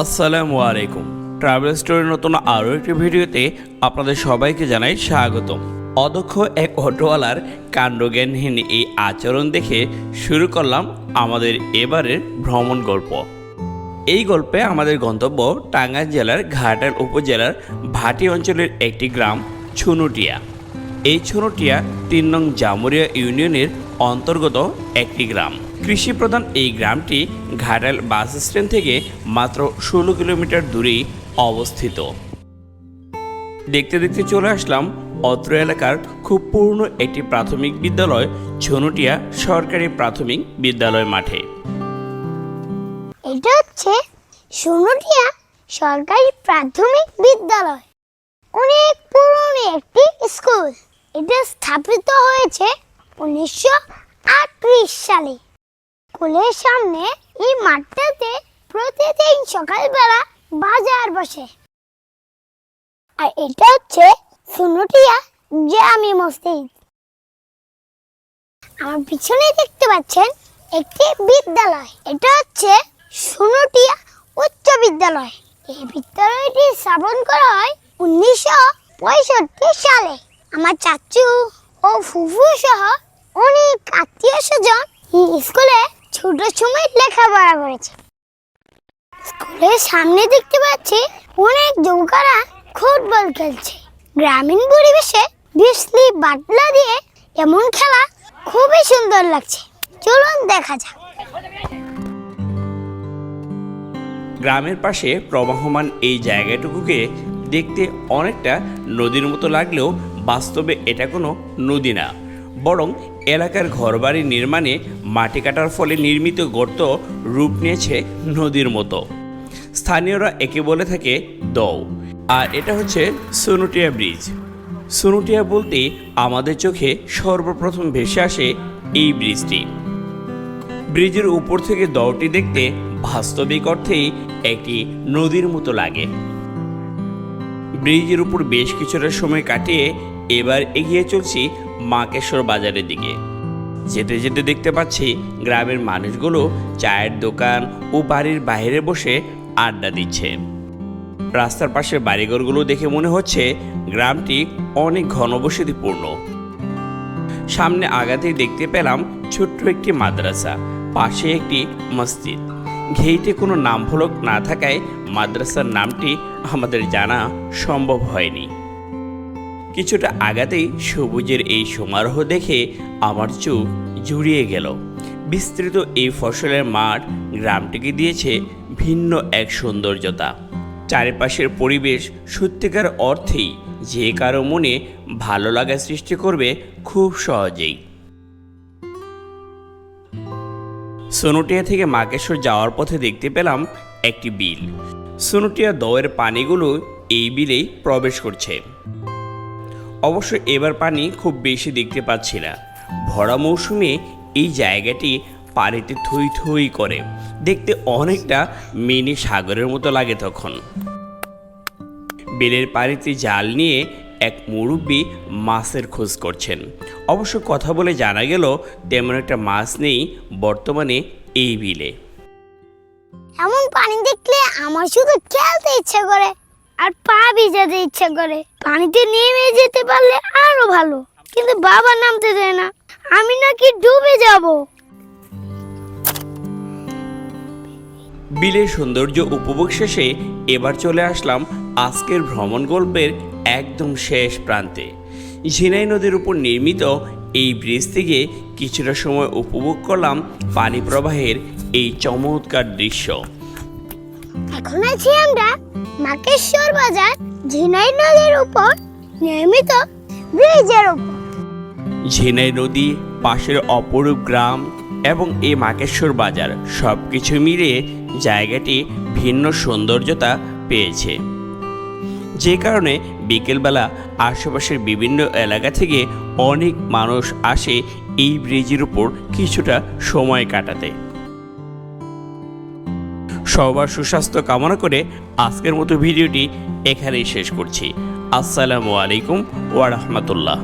আসসালামু আলাইকুম। ট্রাভেল স্টোরির নতুন আরও একটি ভিডিওতে আপনাদের সবাইকে জানাই স্বাগতম। অদক্ষ এক অটোওয়ালার কাণ্ডজ্ঞানহীন এই আচরণ দেখে শুরু করলাম আমাদের এবারের ভ্রমণ গল্প। এই গল্পে আমাদের গন্তব্য টাঙ্গাইল জেলার ঘাটাল উপজেলার ভাটি অঞ্চলের একটি গ্রাম, ছুনুটিয়া। এই ছুনুটিয়া তিন নং জামুরিয়া ইউনিয়নের অন্তর্গত একটি গ্রাম। কৃষি প্রধান এই গ্রামটি ঘাটাল বাস স্ট্যান্ড থেকে মাত্র ষোলো কিলোমিটার দূরেই অবস্থিত। দেখতে দেখতে চলে আসলাম অত্র এলাকার খুব পূর্ণ একটি প্রাথমিক বিদ্যালয় ছনুটিয়া সরকারি প্রাথমিক বিদ্যালয় মাঠে। এটা হচ্ছে সোনটিয়া সরকারি প্রাথমিক বিদ্যালয়। অনেক পুরনো একটি স্কুল। এটা স্থাপিত হয়েছে উনিশশো আটত্রিশ সালে। স্কুলের সামনে এই মাঠটাতে প্রতিদিন সকালবেলা বাজার বসে। আর এটা হচ্ছে সোনটিয়া জামি মসজিদ। আমার পিছনে দেখতে পাচ্ছেন একটি বিদ্যালয়। এটা হচ্ছে সোনটিয়া উচ্চ বিদ্যালয়। এই বিদ্যালয়টি স্থাপন করা হয় উনিশশো পঁয়ষট্টি সালে। আমার চাচু ও ফুফু সহ অনেক আত্মীয় স্বজন স্কুলে ছোট সময় লেখাপড়া করেছে। স্কুলের সামনে দেখতে পাচ্ছি অনেক যৌকারা ফুটবল খেলছে। গ্রামীণ পরিবেশে বিজলি বাটলা দিয়ে এমন খেলা খুবই সুন্দর লাগছে। চলুন দেখা যাক। গ্রামের পাশে প্রবাহমান এই জায়গাটুকুকে দেখতে অনেকটা নদীর মতো লাগলেও বাস্তবে এটা কোনো নদী না। বরং এলাকার ঘরবাড়ি নির্মাণে মাটি কাটার ফলে নির্মিত গর্ত রূপ নিয়েছে নদীর মতো। স্থানীয়রা একে বলে থাকে দৌ আর এটা হচ্ছে সোনুটিয়া ব্রিজ। সোনুটিয়া বলতে আমাদের চোখে সর্বপ্রথম ভেসে আসে এই ব্রিজটি। ব্রিজের উপর থেকে দরটি দেখতে বাস্তবিক অর্থেই একটি নদীর মতো লাগে। ব্রিজের উপর বেশ কিছুটা সময় কাটিয়ে এবার এগিয়ে চলছি মাকেশ্বর বাজারের দিকে। যেতে যেতে দেখতে পাচ্ছি গ্রামের মানুষগুলো চায়ের দোকান ও বাড়ির বাইরে বসে আড্ডা দিচ্ছে। রাস্তার পাশের বাড়িঘরগুলো দেখে মনে হচ্ছে গ্রামটি অনেক ঘনবসতিপূর্ণ। সামনে আগাতেই দেখতে পেলাম ছোট্ট একটি মাদ্রাসা, পাশে একটি মসজিদ। ঘেইটে কোনো নাম ফলক না থাকায় মাদ্রাসার নামটি আমাদের জানা সম্ভব হয়নি। কিছুটা আগাতেই সবুজের এই সমারোহ দেখে আমার চোখ জুড়িয়ে গেল। বিস্তৃত এই ফসলের মাঠ গ্রামটিকে দিয়েছে ভিন্ন এক সৌন্দর্যতা। চারিপাশের পরিবেশ সত্যিকার অর্থেই যে কারও মনে ভালো লাগা সৃষ্টি করবে খুব সহজেই। সোনুটিয়া থেকে মাকেশ্বর যাওয়ার পথে দেখতে পেলাম একটি বিল। সোনুটিয়া দয়ের পানিগুলো এই বিলেই প্রবেশ করছে। অবশ্য এবার পানি খুব বেশি দেখতে পাচ্ছি না। ভরা মৌসুমে এই জায়গাটি পানিতে থই থই করে। দেখতে অনেকটা মিনি সাগরের মতো লাগে তখন। বেলের পানিতে জাল নিয়ে এক মুরব্বী মাছের খোঁজ করছেন। অবশ্য কথা বলে জানা গেল, তেমন একটা মাছ নেই বর্তমানে এই বিলে। এমন পানি দেখলে আমার শুধু খেলতে ইচ্ছে করে। আর পা ভিজাতে ইচ্ছা করে। পানিতে নেমে যেতে পারলে আরও ভালো, কিন্তু বাবা নামতে দেয় না। আমি নাকি ডুবে যাব। বিলের সৌন্দর্য উপভোগ শেষে এবার চলে আসলাম আজকের ভ্রমণ গল্পের একদম শেষ প্রান্তে। ঝিনাই নদীর উপর নির্মিত এই ব্রিজ থেকে কিছুটা সময় উপভোগ করলাম পানি প্রবাহের এই চমৎকার দৃশ্য। এখন আছি আমরা মাকেশ্বর বাজার ঝিনাই নদীর উপর, নির্মিত ব্রিজের উপর। ঝিনাই নদী, পাশের অপরূপ গ্রাম এবং এই মাকেশ্বর বাজার সব কিছু মিলিয়ে জায়গাটি ভিন্ন সৌন্দর্যতা পেয়েছে। যে কারণে বিকেলবেলা আশেপাশের বিভিন্ন এলাকা থেকে অনেক মানুষ আসে এই ব্রিজের উপর কিছুটা সময় কাটাতে। সবার সুস্বাস্থ্য কামনা করে আজকের মতো ভিডিওটি এখানেই শেষ করছি। আসসালামু আলাইকুম ওয়া রাহমাতুল্লাহ।